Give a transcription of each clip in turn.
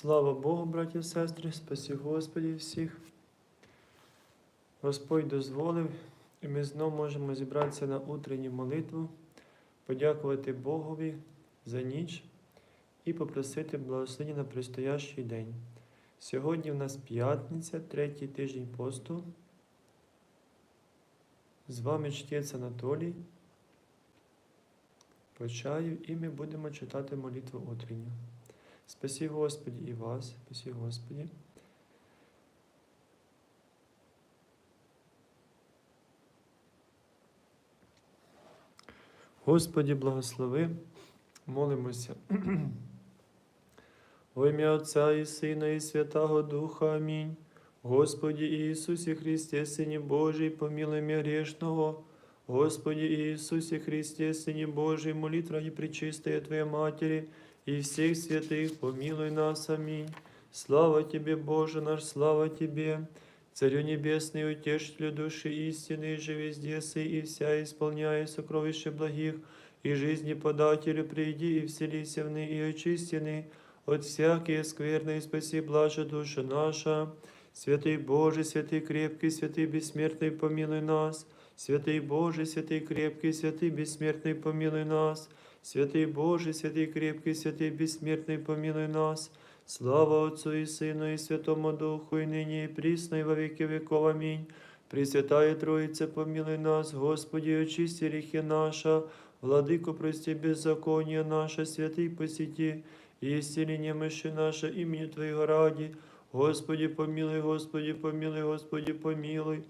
Слава Богу, браті і сестри, спасі Господі всіх. Господь дозволив, і ми знову можемо зібратися на утренню молитву, подякувати Богові за ніч і попросити благословення на предстоящий день. Сьогодні в нас п'ятниця, третій тиждень посту. З вами чтець Анатолій. Почаю, і ми будемо читати молитву утренню. Спасі Господі і вас, спасі Господі. Господі, благослови, молимося. Во ім'я Отця і Сина, і Святого Духа. Амінь. Господі Ісусі Христе, Сині Божий, помилуй мя грешного. Господи Иисусе Христе, Сыне Божий, молитва ради пречистая Твоей Матери и всех святых, помилуй нас. Аминь. Слава Тебе, Боже наш, слава Тебе, Царю Небесный, утешителю души истины, же везде сы и вся исполняя сокровища благих, и жизни подателю приди и вселися в ны и очистины, от всякие скверны и спаси блажа душа наша. Святый Боже, святый крепкий, святый бессмертный, помилуй нас. Святий Боже, святий крепкий, святий безсмертний, помилуй нас. Святий Боже, святий крепкий, святий безсмертний, помилуй нас. Слава Отцу і Сину, і Святому Духу, і нині, і прісно, і во віки веков. Амінь. Пресвятая Троїце, помилуй нас, Господи, очисти гріхи наша, Владико, прости беззаконие наше, святий посіті, і ісцелення миші наше, імені Твоєго раді. Господи, помилуй, Господи, помилуй, Господи, помилуй.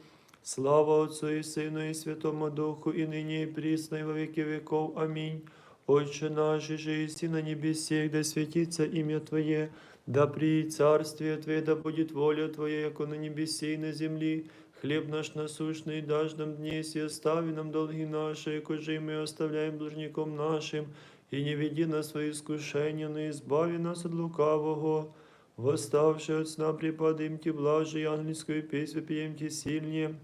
Слава Отцу і Сину, і Святому Духу, і нині, і прісно, і во віки веков. Амінь. Отче наш, же иси на небесе, да святится имя Твое, да приедет царствие Твое, да будет воля Твоя, яко на небесе и на земли. Хлеб наш насущный дашь нам днесь, и остави нам долги наши, яко же и мы оставляем должником нашим, и не веди нас в свои искушения, но избави нас от лукавого. Восставши от сна преподымте блажи, ангельскую песню пьемте сильнее.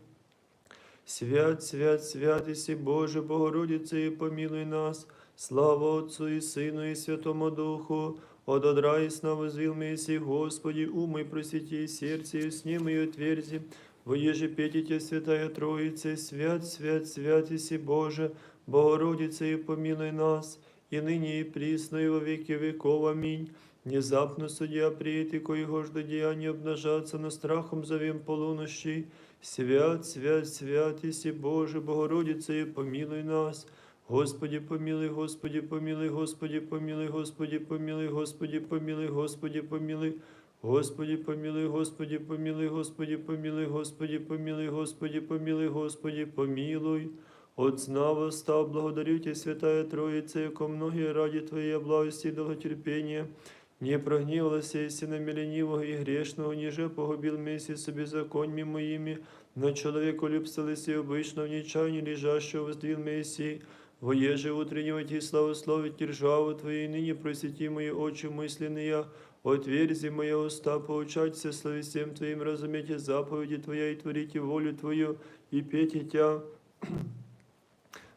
Свят, свят, свят, иси Боже, Богородице, и помилуй нас. Слава Отцу и Сыну и Святому Духу, от одра и сна возвил Месси, Господи, умой просвети и сердце, и сни мою отверзи, воеже петите, Святая Троица, свят, свят, свят, иси Боже, Богородице, и помилуй нас, и ныне и присно, и во веки веков. Аминь. Внезапно судья приет, и коего жду деяния обнажаться, но страхом зовем полунощи. Свят, свят, свят, иси Боже, Богородице, и помилуй нас. Господи, помилуй, Господи, помилуй, Господи, помилуй, Господи, помилуй, Господи, помилуй, Господи, помилуй. Господи, помилуй, Господи, помилуй, Господи, помилуй, Господи, помилуй, Господи, помилуй, Господи, помилуй. От сна восстав, благодарю Тебя, Святая Троица, яко многие ради Твоей благости и долготерпения, не прогневался, если на ленивого и грешного, ниже погубил вместе с беззаконьями моими, но человеку любсталось и обычно в нечаянии лежащего воздвил Мессии, воеже утреннего Ти славословить державу Твою, и ныне просвети мои очи мысленные, отверзи мои уста, поучаться словесем Твоим, разумейте заповеди Твоя и творите волю Твою, и пейте Тя.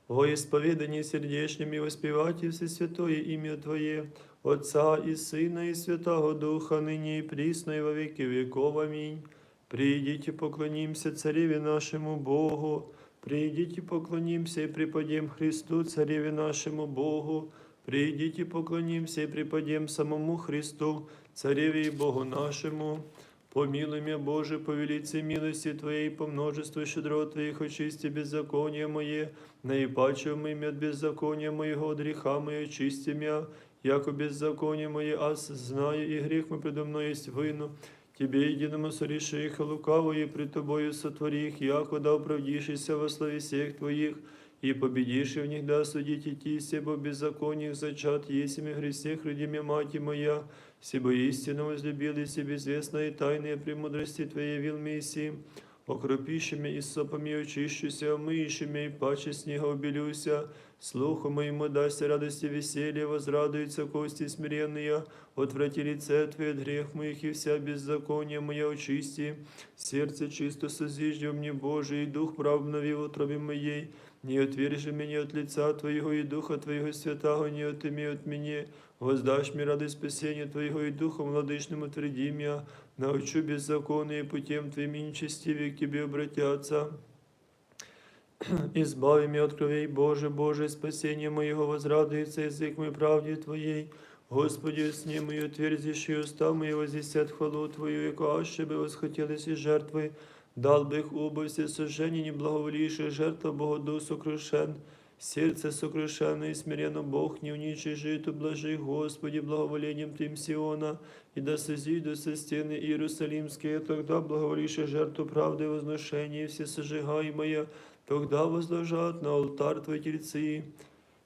Во исповедании сердечным и воспевайте все святое имя Твое, Отца и Сына и Святого Духа, ныне и присно и во веки веков. Аминь. Придите, поклонимся Цареве нашему Богу, придите, поклонимся и преподем Христу, Цареве нашему Богу, придите, поклонимся и преподем самому Христу, Цареве и Богу нашему. Помилуй Боже, по велице милости Твоей, по множеству щедрот Твоих, очисти беззаконие мое, наипаче имя от беззакония моего, греха мое, очисти меня, яко беззаконие мое, аз знаю, и грех мой предо мной есть вину. Тебе единому сореши их лукавую, и пред Тобою сотворих, их, яко да оправдишься во славе всех Твоих, и победишь в них да судите ти, себо беззаконних зачат, есими гресех родиме мати моя, себо истинно возлюбили себе известно и тайные премудрости Твоей вил Мессии, окропишими и сопами очищуся, омыишими и паче снега убелюся, слуху моему дасть радости веселье, возрадуются кости смиренные, отврати лице Твое от грех моих и вся беззаконие моя очисти, сердце чисто созижди мне Божий, и дух прав обнови в утробе моей, не отвержи меня от лица Твоего и Духа Твоего Святого, не отыми от меня, воздашь мне ради спасения Твоего и Духом владычным утверди меня, научу беззаконные путем Твоим и нечестивее к Тебе обратятся. Избави меня от кровей Боже, Боже, спасение моего возрадуется язык мой правде Твоей. Господи, сни мою отверзишь и уста мои возвестят хвалу Твою, яко аще бы восхотелись и жертвы, дал бы их оба все сожжения, не благоволивших жертва Богоду сокрушен. Сердце сокрушенное и смиренно Бог не уничижит, ублажи, Господи, благоволением Твим Сиона, и да созиду со стены Иерусалимские, тогда благоволивши жертву правды и возношения, все сожигаемые, тогда возложат на алтарь Твои тельцы.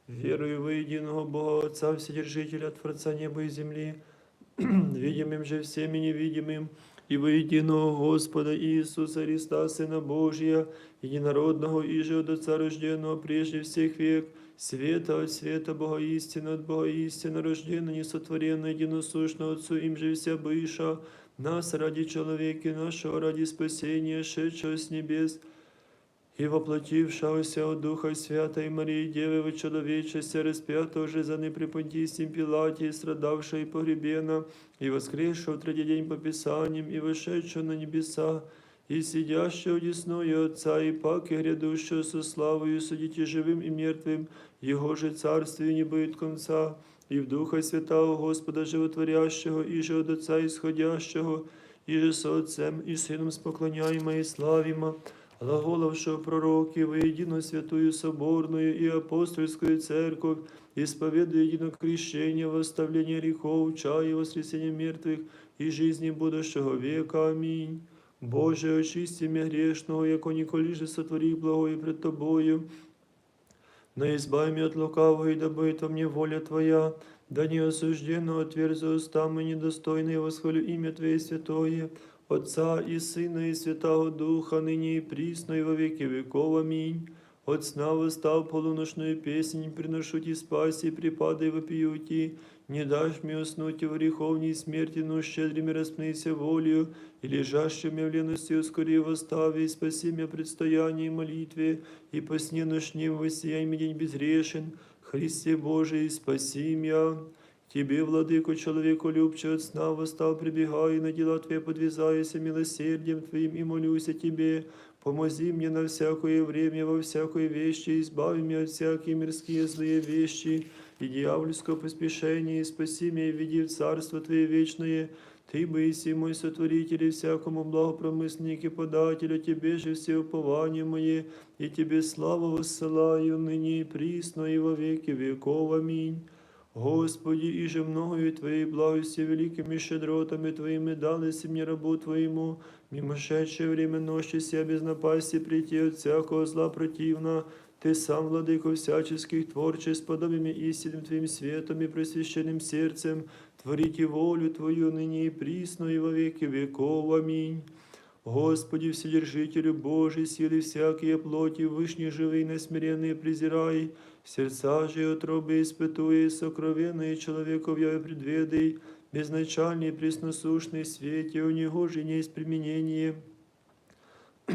Верую во единого Бога Отца, Вседержителя, Творца неба и земли, видимым же всеми невидимым, и воєдиного Господа Иисуса Христа, Сына Божия, єдинородного и же Отца рожденного прежде всех век, света от света Бога истина, от Бога истина, рожденного, несотворенного, единосущного Отцу, им же вся быша, нас ради человека нашего, ради спасения, шедшего с небес, и воплотившегося от Духа Святой Марии Девы во человечестве, распятого же за непрепонтийством Пилате, страдавшего и погребена, и воскресшего в третий день по Писаниям, и вошедшего на небеса, и сидящего одесную Отца, и паки грядущего со славою судите живым и мертвым, Его же царствию не будет конца, и в Духа Святого Господа Животворящего, и же от Отца исходящего, и же со Отцем и Сыном споклоняемо и славимо, глаголовшего пророки во единую святую соборную и апостольскую церковь, исповедуя едино крещение, восставление грехов, чая, воскресения мертвых и жизни будущего века. Аминь. Боже, очисти меня грешного, яко николи же сотвори благое пред Тобою, но избави меня от лукавого, и да будет во мне воля Твоя, да не осужденно отверзи уста мы недостойные, восхвалю имя Твое святое, Отца и Сына и Святого Духа, ныне и присно, и во веки веков. Аминь. От сна восстав полуношную песнь, приношу Ти спаси, припадай вопию Ти, не дашь мне уснуть в греховней смерти, но щедрыми распнися волею, и лежащими в лености ускори восстави, и спаси меня предстоянии и молитве, и по сне ночним воссияй мне день безгрешен, Христе Божий, спаси меня. Тебе, владыко, человеку любче от сна восстал, прибегаю, на дела Твои подвязаюся милосердием Твоим и молюсь о Тебе. Помози мне на всякое время, во всякой вещи, избави меня от всякие мирские злые вещи и дьявольского поспешения, и спаси меня и введи в Царство Твое вечное. Ты, Боиси, мой сотворитель, и всякому благопромысленник и податель, а Тебе же все упования мои, и Тебе славу воссылаю ныне и присно, и во веки веков. Аминь. Господи, и же многою Твоей благости, великими щедротами Твоими дались мне рабу Твоему, мимошедшее время ночи ся без напасти прийти от всякого зла противна, Ты сам, владыко всяческих творчеств, с подобиями истинным Твоим светом и просвященным сердцем, творите волю Твою ныне и присно, и во веки веков. Аминь. Господи, Вседержителю Божий, силы всякие плоти, вышние живые, несмиренные презирай, сердца же и утробы испытуя, сокровенные человеков я предведай, безначальный и пресносущный свете, у него же не есть применение.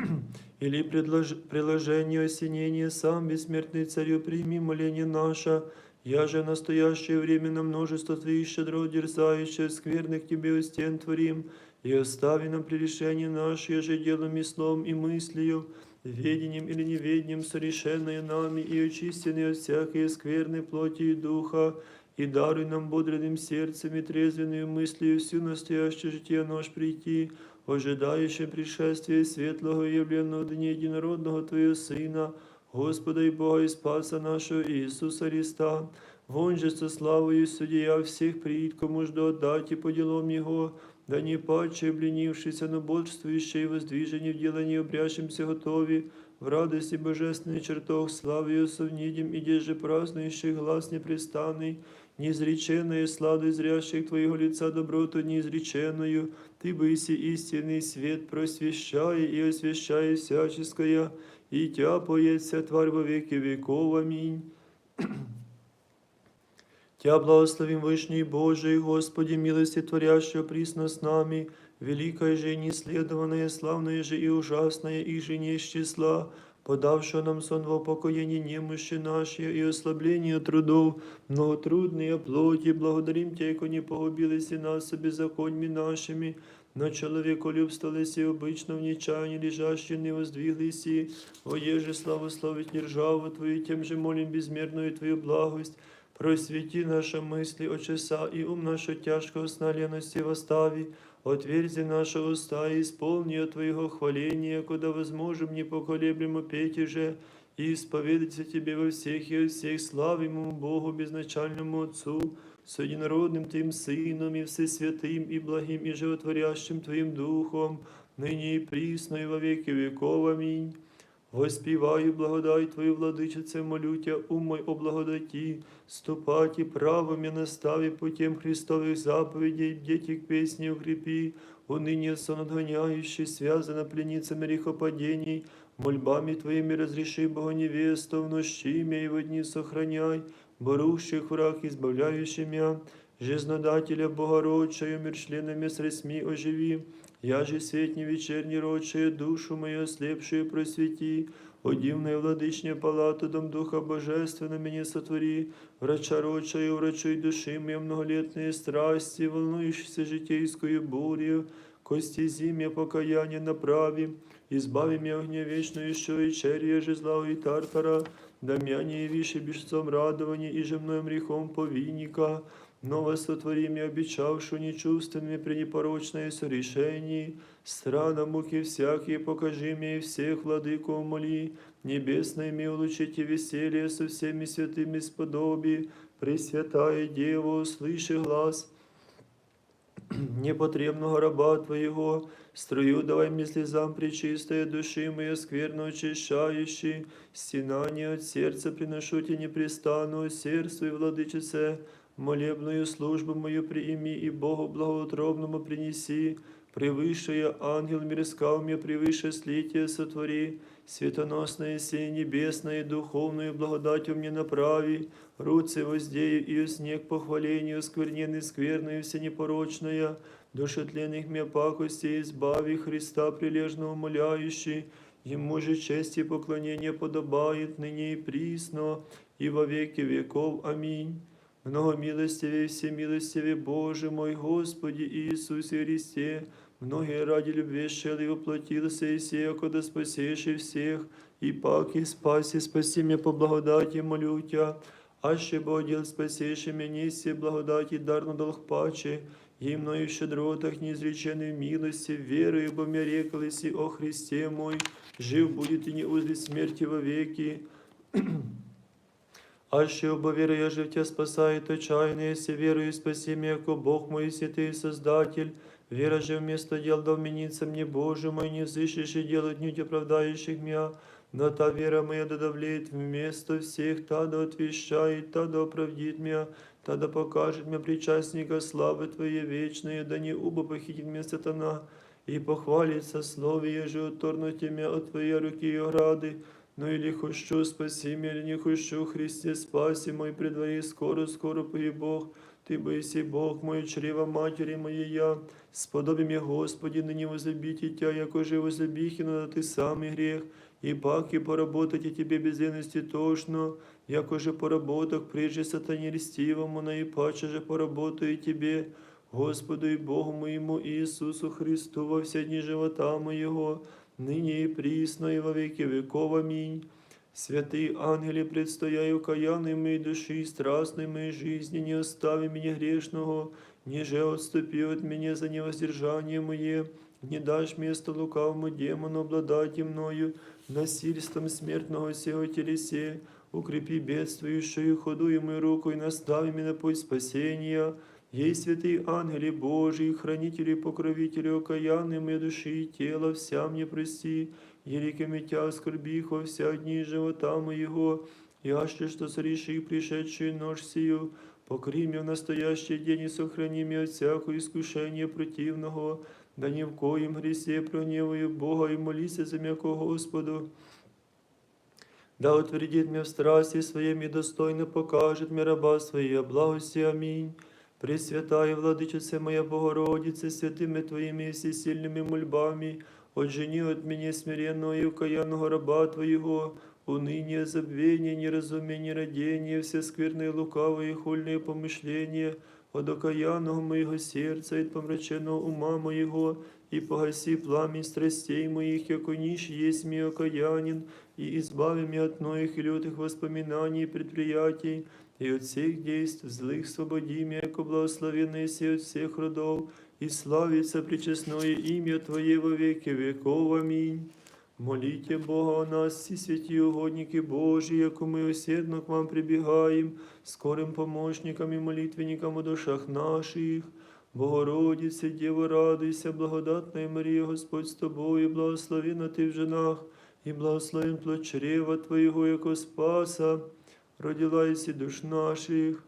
Или предлож... приложение осенения сам, бессмертный царю, прими моление наше, я же настоящее время на множество Твоих щедро дерзающих, скверных Тебе у стен творим, и остави нам прегрешение наше, я же делом и словом и мыслью, ведением или неведением, сорешенное нами, и очистенные от всякой скверной плоти и духа, и даруй нам бодрым сердцем и трезвенную мыслью всю настоящее житие наш прийти, ожидающим пришествия светлого и явленного дня единородного Твоего Сына, Господа и Бога и Спаса нашего Иисуса Христа, вон же со славою судья всех приид, кому жду отдать и по делам Его, да не паче обленившийся, но бодрствующий и воздвижение в делании обрящимся готови, в радости божественной чертог славою совнидим, и деже празднующий глаз непрестанный, неизреченная сладость зрящих Твоего лица доброту неизреченную, Ты быси истинный свет, просвещая и освящая всяческое, и Тя поется тварь во веки веков. Аминь. Тя благословим Вышний Божий, Господи, милости творящего присно с нами, великая же и неследованная, славная же и ужасная, и же не из числа, подавшего нам сон в упокоении немощи наши и ослабление трудов, многотрудные плоти, благодарим Тебя, яко не погубились и нас беззаконьми нашими, но человеколюбство лиси обычно в нечаянии лежащие не воздвиглись, и, о еже славословить державу Твою, тем же молим безмерную Твою благость, просвети наши мысли, очеса и ум нашу тяжкого сна лености восстави, отверзи наши уста и исполни от Твоего хваления, куда возможем непоколеблемо петь же, и исповедаться Тебе во всех и от всех славимому Богу безначальному Отцу, с единородным Твоим Сыном и Всесвятым и благим и животворящим Твоим Духом, ныне и присно и во веки веков. Аминь. Воспіваю благодать Твою, владичице, молю Тя, ум мой о благодаті, ступати правом и настави путем Христовых заповедей, дети к песне укрепи, уныние сон отгоняющий, связано пленницами грехопадений, мольбами Твоими разреши Бога невесту, в имя и в дни сохраняй, борущих враг, избавляющий мя, жизнодателя Богородчаю, мир членами средьми оживи, я же светни вечерней рочая, душу мою ослепшую просвети, о дивная владычня палату, дом Духа Божественного меня сотвори, врача рочаю, врачуй души моей многолетные страсти, волнующейся житейскую бурью, кости зимя покаяние направи, избави меня огня вечную, еще и черия же зла и тартара, да мя не явишь бежцом радования и же мною грехом повинника, Ново сотвори мне, обещавшую нечувственными при непорочное сорешении, страна муки всякие, покажи мне и всех, владыку умоли, небесное ми улучите веселье со всеми святыми сподоби, Пресвятая Дева, услыши глаз непотребного раба Твоего, струю давай мне слезам пречистая души моя скверно очищающий, стенание от сердца приношу тебе непрестанно, сердцу и владычице, молебную службу мою приими и Богу благоутробному принеси, превыше ангел мирскал мне, превыше слитие сотвори, светоносное сей небесное, духовную благодатью мне направи, руцы воздею и снег похвалению, скверненный скверную всенепорочная, душетленных мне пакостей избави Христа прилежно умоляющий, Ему же честь и поклонение подобает ныне и присно, и во веки веков. Аминь. Много милостивее, всемилостивее Боже мой, Господи Иисусе Христе, многие ради любви шел и воплотился, и сея, когда спасешь и всех, и пак и спаси, спаси меня по благодати, молю Тя, аще Богдел спасешь и меня, все благодати дарно долг паче, и в щедротах неизреченной милости, верою, бо мне рекалось, о Христе мой, жив будет и не узрит смерти вовеки. Аще оба вера я же в Тебя спасает отчаянно, если верую, спаси меня, яко Бог мой, святый Создатель. Вера же вместо дел да вменится мне, Боже мой, не взыщешь и делать нить оправдающих меня. Но та вера моя да давлеет вместо всех, та да отвещает, та да оправдит меня, та да покажет мне причастника славы Твоей вечной, да не убо похитит меня сатана, и похвалится слове, еже отторнуть меня от Твоей руки и ограды, но или хочу спаси меня, или не хочу, Христе, спаси мой при дворе, скоро, скоро пої Бог, Ты боиси Бог мой, чрева матери моей я, сподоби мне, Господи, ныне возлюбите Тя, яко же возлюбихи, но Ты самый грех, и пак и поработать и Тебе без лености тошно, яко же поработах прежде сатане льстивому, но и паче же поработаю Тебе, Господу и Богу моему Иисусу Христу во все дни живота моего, ныне и присно и во веки веков. Аминь. Святые ангели, предстояю каянной моей души страстной моей жизни, не остави меня грешного, ниже отступи от меня за невоздержание мое, не дашь место лукавому демону обладать и мною, насильством смертного сего телесе, укрепи бедствующую ходу и мою руку и настави меня на путь спасения. Ей святые ангели Божии, хранители и покровители окаянной моей души и тела, вся мне прости, еликами тя скорбих во вся дни живота моего, яще что сореши пришедшую ночь сию, покри меня в настоящий день и сохрани меня от всякого искушения противного, да ни в коем гресе прогневаю Бога и молися за м'яко Господу. Да утвердит меня в страсти своем и достойно покажет мне раба своей благости. Аминь. Пресвятая Владычице моя Богородице, святими Твоими всесильными мольбами, Отжени от меня смиренного и укаянного раба Твоего, уныние, забвение, неразумие, нерадение, все скверные, лукавые, хульные помышления, от окаянного моего сердца, и от помраченного ума моего, и погаси пламень страстей моих, яко нищ есть ми окаянин, и избави меня от многих и лютых воспоминаний и предприятий, и от всех действ злых свободи меня, яко благословенный си от всех родов, и славится причестное имя Твое во веки веков. Аминь. Молите Бога о нас, всі святі угодники Божі, яко ми усердно к вам прибігаємо, скорим помощникам і молитвенникам у душах наших. Богородице, Дєво, радуйся, благодатна Марія, Господь з тобою, благословена ти в женах, і благословен плод чрева Твоєго, яко спаса, родилася душ наших.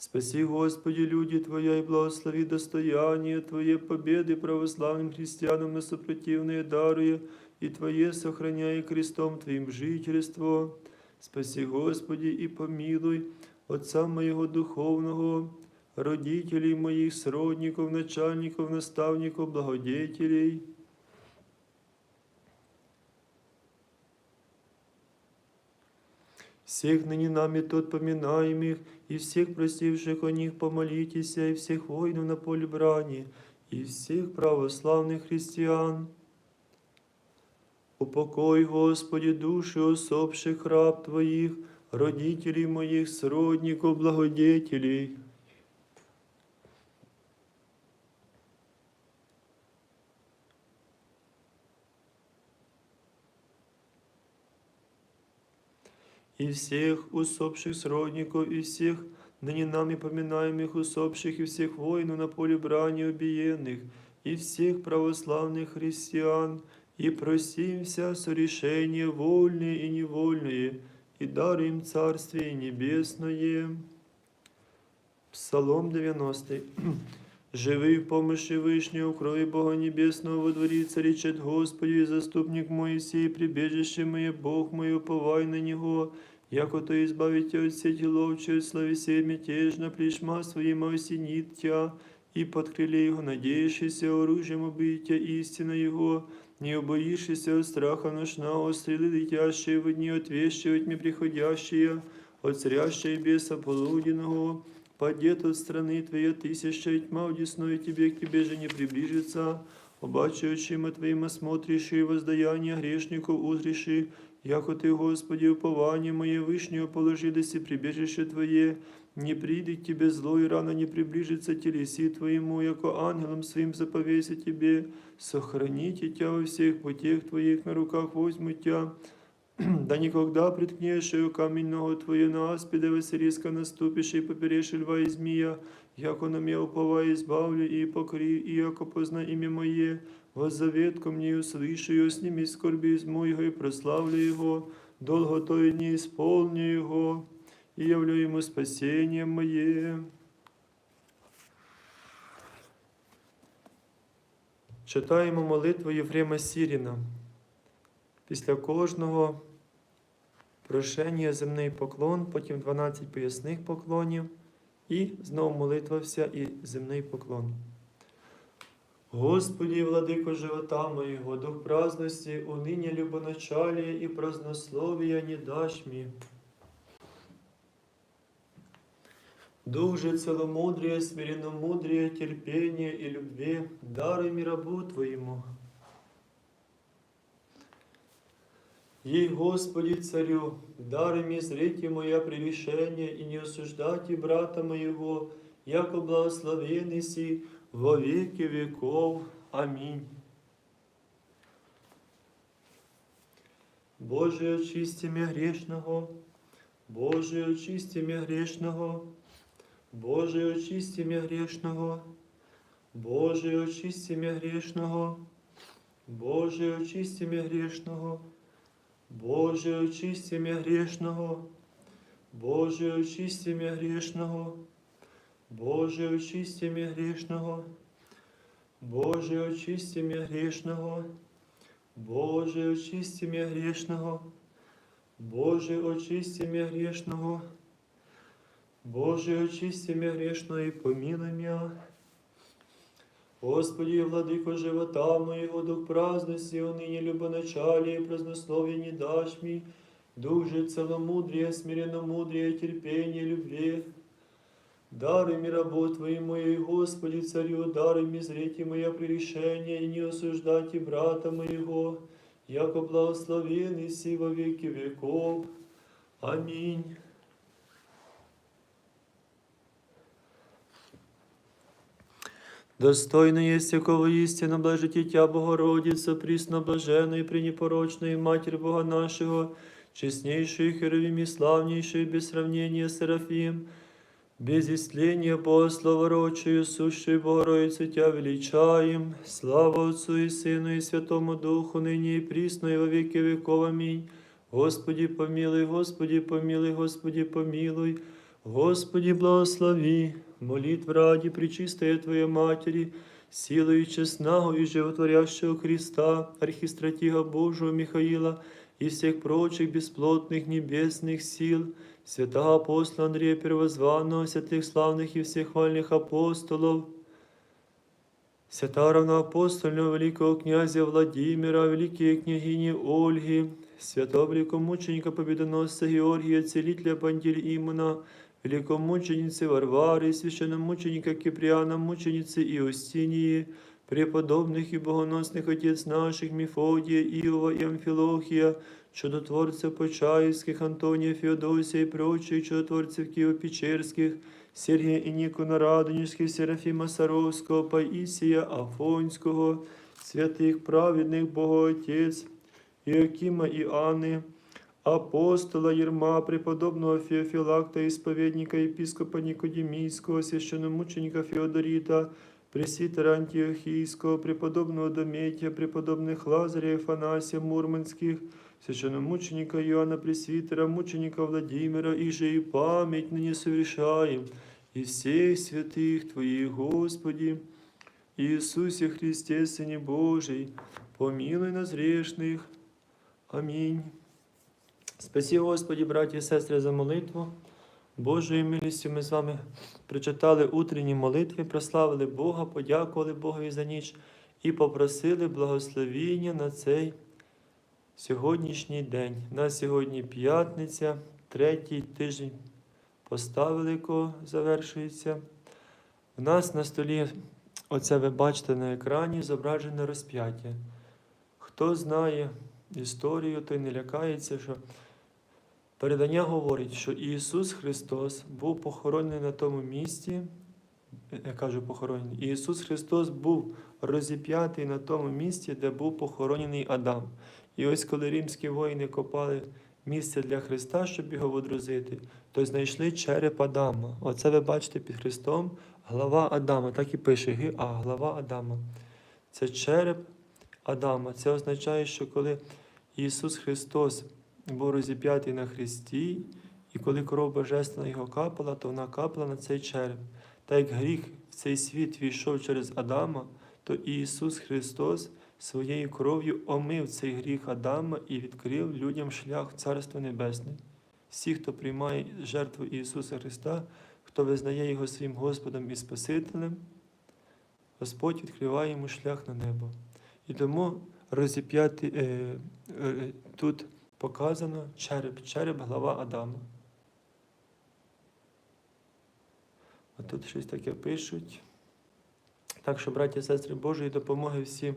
Спаси, Господи, люди Твоя, и благослови достояние Твое, победы православным христианам на сопротивные даруя, и Твое сохраняй крестом Твоим жительство. Спаси, Господи, и помилуй Отца моего духовного, родителей моих, сродников, начальников, наставников, благодетелей. всех ныне нами тут поминаемых, и всех простивших о них помолитесь, и всех воинов на поле брани, и всех православных христиан. Упокой, Господи, души усопших раб Твоих, родителей моих, сродников, благодетелей. и всех усопших сродников, и всех ныне нами поминаемых усопших, и всех воинов на поле брани убиенных, и всех православных христиан, и просимся сорешения вольные и невольные, и даруем Царствие Небесное. Псалом 90. Живий в помощи Вышнего, в крови Бога Небесного, во дворе речет Господи, и заступник мой сей, прибежище мое, Бог мой, уповай на Него, яко то избавите от сети ловчей, от слави сей мятежно, плешма своим осенит тя, и под крыле Его надеющийся оружием убития истина Его, не убоишься от страха ношного, стрелы летящие в дни, отвещивать мне приходящие, от царящей беса полуденного, падет от страны Твоя тысяча, и тьма удесную Тебе, к Тебе же не приближится, Обаче очима Твоим осмотришь и воздаяние грешнику узриши, яко Ты, Господи, упование мое вышнее положились и прибежище Твое, не придет к Тебе зло и рано не приближится телеси Твоему, яко ангелом своим заповеся Тебе, сохраните Тя во всех путях Твоих, на руках возьму Тя, да никогда приткнешь камень ногу Твою на аспиде Василиска наступишь и поперешь льва и змея, яко на меня уповай избавлю и покри, и яко позна имя Мое, воззавет ко мне услышу, и сними скорби из моего и прославлю Его, долго то и не исполню Его, и явлю Ему спасение Мое. Читаємо молитву Єфрема Сіріна. Після кожного прошення земний поклон, потім 12 поясних поклонів, і знову молитва вся і земний поклон. Господи, владико живота моєго, дух праздності, уныне любоначалия і празднословия не дашь мне. Дух же целомудрия, смиренномудрия, терпения и любви, даруй мне рабу Твоему. Ей, Господи, Царю, даруй мне зрите моя превышение и не осуждайте брата моего, яко благословенный си во веки веков. Аминь. Боже, очисти меня грешного, Боже, очисти меня грешного, Боже, очисти меня грешного, Боже, очисти меня грешного, Боже, очисти меня грешного, Боже, очисти меня грешного, Боже, очисти меня грешного, Боже, очисти меня грешного, Боже, очисти меня грешного, Боже, очисти меня грешного, Боже, очисти меня грешного, Боже, очисти меня грешного и помилуй меня. Господи, владыко живота моего, дух праздности, уныне любоначалие, празднословие не дашь мне, дух же целомудрие, смиренномудрие, терпение, любви. Даруй мне работ Твоей моей, Господи, Царю, даруй мне зрите мое прегрешение, и не осуждайте брата моего, яко благословенный си во веки веков. Аминь. Достойно есть якого истинно блажите Тя, Богородица, присно блаженная и Матерь Бога нашего, честнейшую Херовим и славнейшую без сравнения Серафим, без істління Бога славорочию, суші Богородицу Тя величаєм, слава Отцу і Сину, і Святому Духу, нині і прісно, і во веки веков. Аминь. Господі помилуй, Господі помилуй, Господі помилуй, Господі благослови, молитв раді, причистає Твоя Матери, силою честного и животворящего Христа, архистратига Божьего Михаила и всех прочих бесплотных небесных сил, святого апостола Андрея Первозванного, святых славных и всех хвальных апостолов, Свята равноапостольного великого князя Владимира, великие княгини Ольги, святого великомученика Победоносца Георгия, целителя Пантелеймона, великомученицы Варвары, священномученика Киприана, мученицы Иостинии, преподобных и богоносных отец наших Мефодия, Иова и Амфилохия, чудотворцев Почаевских, Антония, Феодосия и прочих чудотворцев Киево-Печерских, Сергія і Нікона Радонежських, Серафіма Саровського, Паїсія Афонського, святих праведних Богоотець, Іокіма і Анни, апостола Єрма, преподобного Феофілакта, ісповідника єпіскопа Нікодімійського, священномученика Феодоріта, пресвітера Антіохійського, преподобного Дометія, преподобних Лазаря, Афанасія Мурманських, священномученика Иоанна Пресвитера, мученика Владимира, и же и память ныне совершаем, и всех святых Твоих, Господи, Иисусе Христе, Сыне Божий, помилуй нас грешных. Аминь. Спаси, Господи, браті і сестри, за молитву. Божою милістю ми з вами прочитали утренні молитви, прославили Бога, подякували Богові за ніч і попросили благословіння на цей сьогоднішній день. У нас сьогодні п'ятниця, третій тиждень поста великого завершується. У нас на столі, оце ви бачите на екрані, зображене розп'яття. Хто знає історію, той не лякається, що передання говорить, що Ісус Христос був похоронений на тому місці. Я кажу похоронений. Ісус Христос був розіп'ятий на тому місці, де був похоронений Адам. І ось коли римські воїни копали місце для Христа, щоб його водрузити, то знайшли череп Адама. Оце ви бачите під Христом глава Адама. Так і пише ГА, глава Адама. Це череп Адама. Це означає, що коли Ісус Христос був розіп'ятий на Христі, і коли кров Божественна його капала, то вона капала на цей череп. Та як гріх в цей світ війшов через Адама, то Ісус Христос своєю кров'ю омив цей гріх Адама і відкрив людям шлях в Царство Небесне. Всі, хто приймає жертву Ісуса Христа, хто визнає Його своїм Господом і Спасителем, Господь відкриває йому шлях на небо. І тому розіп'яти е, е, тут показано череп, череп глава Адама. А тут щось таке пишуть. Так що, браті і сестри Божої допомоги всім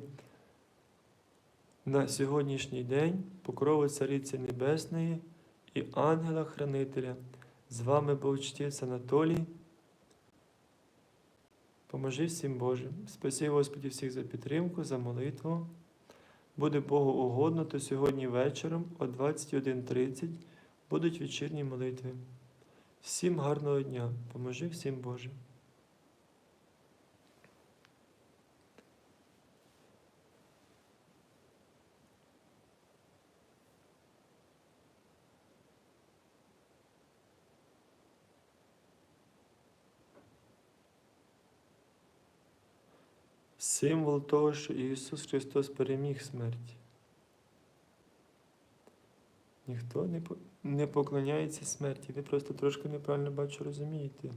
на сьогоднішній день покрови Цариці Небесної і ангела-хранителя. З вами був чтець Анатолій. Поможи всім Божим. Спаси, Господі, всіх за підтримку, за молитву. Буде Богу угодно, то сьогодні вечором о 21.30 будуть вечірні молитви. Всім гарного дня. Поможи всім Боже. Символ того, що Ісус Христос переміг смерть. Ніхто не, поклоняється смерті. Ви просто трошки неправильно бачу розумієте.